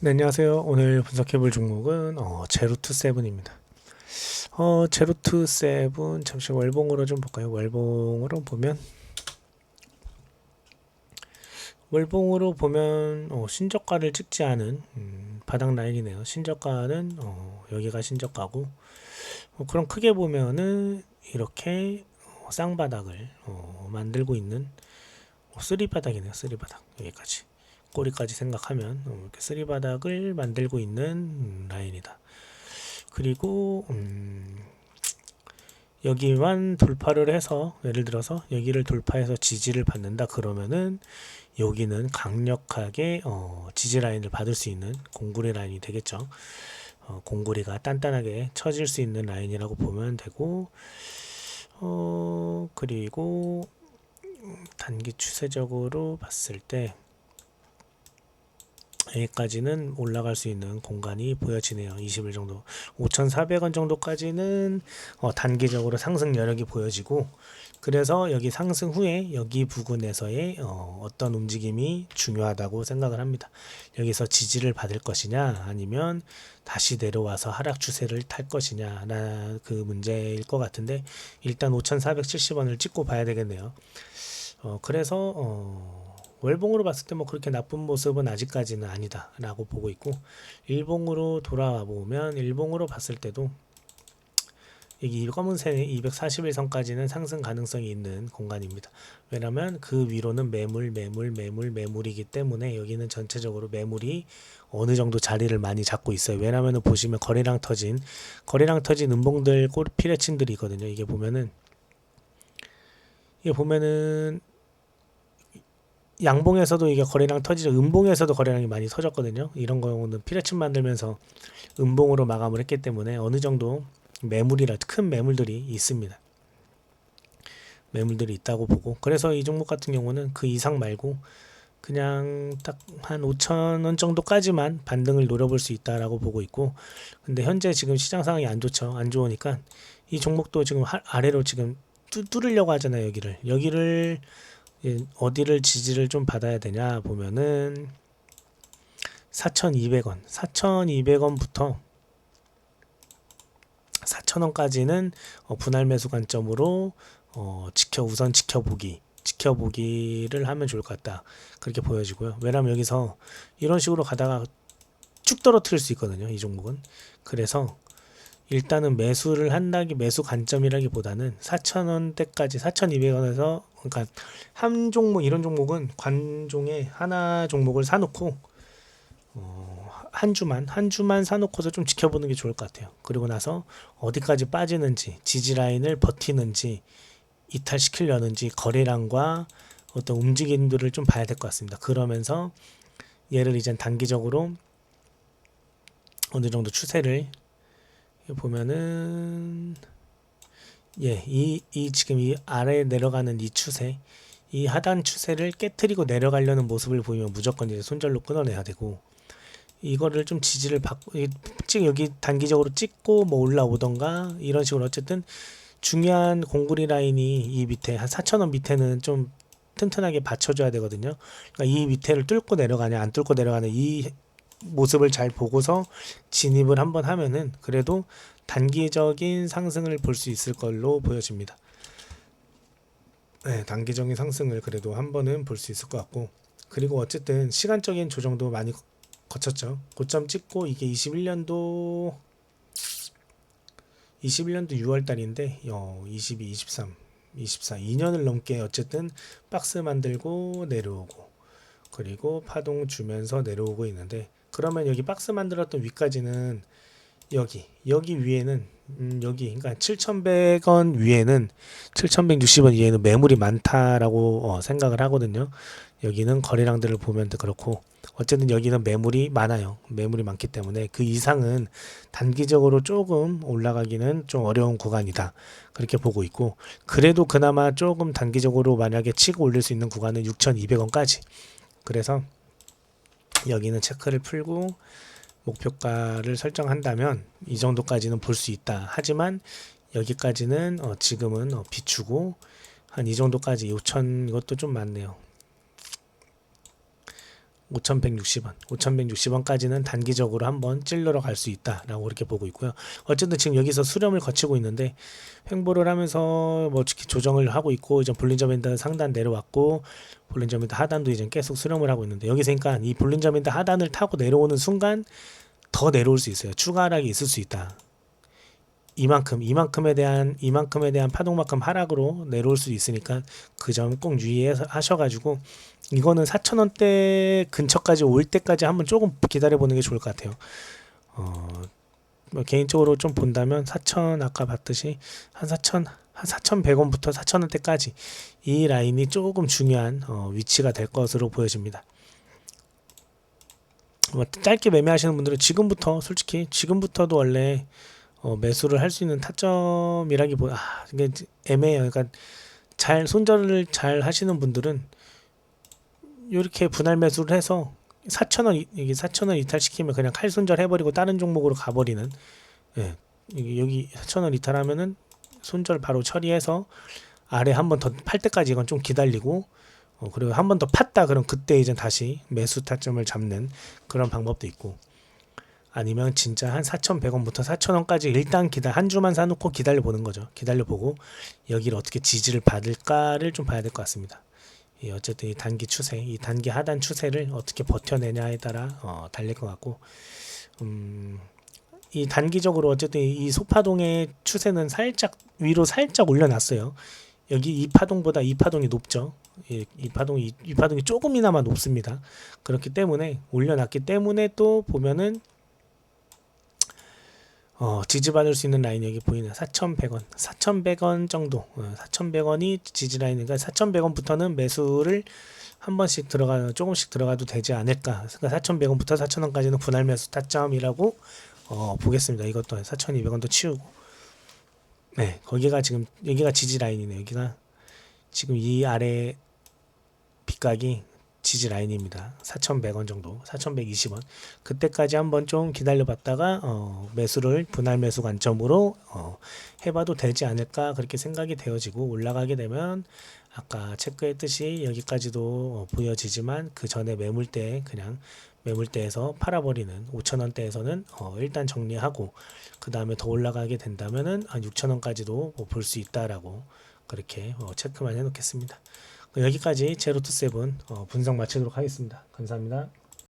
네, 안녕하세요. 오늘 분석해볼 종목은 어, 제로투 세븐입니다. 어, 제로투 세븐 잠시 월봉으로 좀 볼까요? 월봉으로 보면 월봉으로 보면 어, 신저가를 찍지 않은 음, 바닥 라인이네요. 신저가는 어, 여기가 신저가고 어, 그럼 크게 보면은 이렇게 어, 쌍바닥을 어, 만들고 있는 어, 쓰리바닥이네요. 쓰리바닥 여기까지. 꼬리까지 생각하면 어, 이렇게 쓰리바닥을 만들고 있는 음, 라인이다. 그리고 음, 여기만 돌파를 해서 예를 들어서 여기를 돌파해서 지지를 받는다 그러면은 여기는 강력하게 어, 지지 라인을 받을 수 있는 공구리 라인이 되겠죠. 어, 공구리가 단단하게 쳐질 수 있는 라인이라고 보면 되고 어, 그리고 단기 추세적으로 봤을 때 여기까지는 올라갈 수 있는 공간이 보여지네요. 20일 정도. 5,400원 정도까지는 어, 단기적으로 상승 여력이 보여지고 그래서 여기 상승 후에 여기 부근에서의 어, 어떤 움직임이 중요하다고 생각을 합니다. 여기서 지지를 받을 것이냐 아니면 다시 내려와서 하락 추세를 탈 것이냐 그 문제일 것 같은데 일단 5,470원을 찍고 봐야 되겠네요. 어, 그래서 어, 월봉으로 봤을 때 뭐 그렇게 나쁜 모습은 아직까지는 아니다라고 보고 있고 일봉으로 돌아와 보면 일봉으로 봤을 때도 여기 검은색 241선까지는 상승 가능성이 있는 공간입니다. 왜냐하면 그 위로는 매물, 매물, 매물, 매물이기 때문에 여기는 전체적으로 매물이 어느 정도 자리를 많이 잡고 있어요. 왜냐하면 보시면 거래량 터진 거래량 터진 음봉들 꼬리 피레친들이 있거든요. 이게 보면은 이게 보면은 양봉에서도 이게 거래량 터지죠. 음봉에서도 거래량이 많이 터졌거든요. 이런 경우는 피레침 만들면서 음봉으로 마감을 했기 때문에 어느 정도 매물이라 큰 매물들이 있습니다. 매물들이 있다고 보고 그래서 이 종목 같은 경우는 그 이상 말고 그냥 딱 한 5천 원 정도까지만 반등을 노려볼 수 있다라고 보고 있고 근데 현재 지금 시장 상황이 안 좋죠. 안 좋으니까 이 종목도 지금 아래로 지금 뚫으려고 하잖아요. 여기를 여기를 예, 어디를 지지를 좀 받아야 되냐 보면은 4,200원, 4,200원부터 4,000원까지는 어, 분할 매수 관점으로 어, 지켜 우선 지켜보기, 지켜보기를 하면 좋을 것 같다. 그렇게 보여지고요. 왜냐면 여기서 이런 식으로 가다가 쭉 떨어뜨릴 수 있거든요. 이 종목은. 그래서 일단은 매수를 한다기 매수 관점이라기보다는 4,000원대까지 4,200원에서 그러니까 한 종목 이런 종목은 관종에 하나 종목을 사놓고 어, 한 주만 한 주만 사놓고서 좀 지켜보는 게 좋을 것 같아요. 그리고 나서 어디까지 빠지는지 지지 라인을 버티는지 이탈시키려는지 거래량과 어떤 움직임들을 좀 봐야 될 것 같습니다. 그러면서 얘를 이제 단기적으로 어느 정도 추세를 보면은 예, 이, 이 지금 이 아래 내려가는 이 추세, 이 하단 추세를 깨뜨리고 내려가려는 모습을 보이면 무조건 이제 손절로 끊어내야 되고 이거를 좀 지지를 받고 찍 여기 단기적으로 찍고 뭐 올라오던가 이런 식으로 어쨌든 중요한 공구리 라인이 이 밑에 한 4천원 밑에는 좀 튼튼하게 받쳐줘야 되거든요. 그러니까 이 밑에를 뚫고 내려가냐 안 뚫고 내려가는 이 모습을 잘 보고서 진입을 한번 하면은 그래도 단기적인 상승을 볼 수 있을 걸로 보여집니다. 네, 단기적인 상승을 그래도 한 번은 볼 수 있을 것 같고 그리고 어쨌든 시간적인 조정도 많이 거쳤죠. 고점 찍고 이게 21년도 21년도 6월 달인데 어, 22, 23, 24, 2년을 넘게 어쨌든 박스 만들고 내려오고 그리고 파동 주면서 내려오고 있는데 그러면 여기 박스 만들었던 위까지는 여기 여기 위에는 음, 여기 그러니까 7,100원 위에는 7,160원 위에는 매물이 많다라고 어, 생각을 하거든요. 여기는 거래량들을 보면 그렇고 어쨌든 여기는 매물이 많아요. 매물이 많기 때문에 그 이상은 단기적으로 조금 올라가기는 좀 어려운 구간이다. 그렇게 보고 있고 그래도 그나마 조금 단기적으로 만약에 치고 올릴 수 있는 구간은 6,200원까지. 그래서 여기는 체크를 풀고 목표가를 설정한다면 이 정도까지는 볼 수 있다. 하지만 여기까지는 어 지금은 어 비추고 한 이 정도까지 5천 이것도 좀 많네요. 5,160원, 5,160원까지는 단기적으로 한번 찔러러 갈 수 있다라고 그렇게 보고 있고요. 어쨌든 지금 여기서 수렴을 거치고 있는데 횡보를 하면서 뭐 이렇게 조정을 하고 있고 이제 볼린저 밴드 상단 내려왔고 볼린저 밴드 하단도 이제 계속 수렴을 하고 있는데 여기서 그러니까 이 볼린저 밴드 하단을 타고 내려오는 순간 더 내려올 수 있어요. 추가 하락이 있을 수 있다. 이만큼 이만큼에 대한 이만큼에 대한 파동만큼 하락으로 내려올 수 있으니까 그 점 꼭 유의해서 하셔가지고 이거는 4,000원대 근처까지 올 때까지 한번 조금 기다려 보는 게 좋을 것 같아요. 어, 뭐 개인적으로 좀 본다면 4,000 아까 봤듯이 한4,000한 4,100원부터 4,000원대까지 이 라인이 조금 중요한 어, 위치가 될 것으로 보여집니다. 뭐 짧게 매매하시는 분들은 지금부터 솔직히 지금부터도 원래 어, 매수를 할 수 있는 타점이라기보다 아, 이게 애매해요. 그러니까 잘 손절을 잘 하시는 분들은 이렇게 분할 매수를 해서 4,000원 이게 4,000원 이탈시키면 그냥 칼 손절 해버리고 다른 종목으로 가버리는 예. 여기 4,000원 이탈하면은 손절 바로 처리해서 아래 한 번 더 팔 때까지 이건 좀 기다리고 어, 그리고 한 번 더 팠다 그럼 그때 이제 다시 매수 타점을 잡는 그런 방법도 있고 아니면 진짜 한 4,100원부터 4,000원까지 일단 기다 한 주만 사놓고 기다려 보는 거죠. 기다려 보고 여기를 어떻게 지지를 받을까를 좀 봐야 될 것 같습니다. 이 어쨌든 이 단기 추세, 이 단기 하단 추세를 어떻게 버텨내냐에 따라 어, 달릴 것 같고, 음, 이 단기적으로 어쨌든 이 소파동의 추세는 살짝 위로 살짝 올려놨어요. 여기 이 파동보다 이 파동이 높죠. 이, 이 파동이 이 파동이 조금이나마 높습니다. 그렇기 때문에 올려놨기 때문에 또 보면은 어, 지지받을 수 있는 라인 여기 보이는 4,100원, 4,100원 정도, 어, 4,100원이 지지 라인이니까 4,100원부터는 매수를 한 번씩 들어가 조금씩 들어가도 되지 않을까. 그러니까 4,100원부터 4,000원까지는 분할 매수 타점이라고 어, 보겠습니다. 이것도 4,200원도 치우고, 네, 거기가 지금 여기가 지지 라인이네. 여기가 지금 이 아래 빗각이 지지 라인입니다. 4,100원 정도, 4,120원. 그때까지 한번 좀 기다려봤다가 어, 매수를 분할 매수 관점으로 어, 해봐도 되지 않을까 그렇게 생각이 되어지고 올라가게 되면 아까 체크했듯이 여기까지도 어, 보여지지만 그 전에 매물대 그냥 매물대에서 팔아버리는 5천원대에서는 어, 일단 정리하고 그 다음에 더 올라가게 된다면은 한 6천원까지도 뭐 볼수 있다라고 그렇게 어, 체크만 해놓겠습니다. 여기까지 제로투세븐 어, 분석 마치도록 하겠습니다. 감사합니다.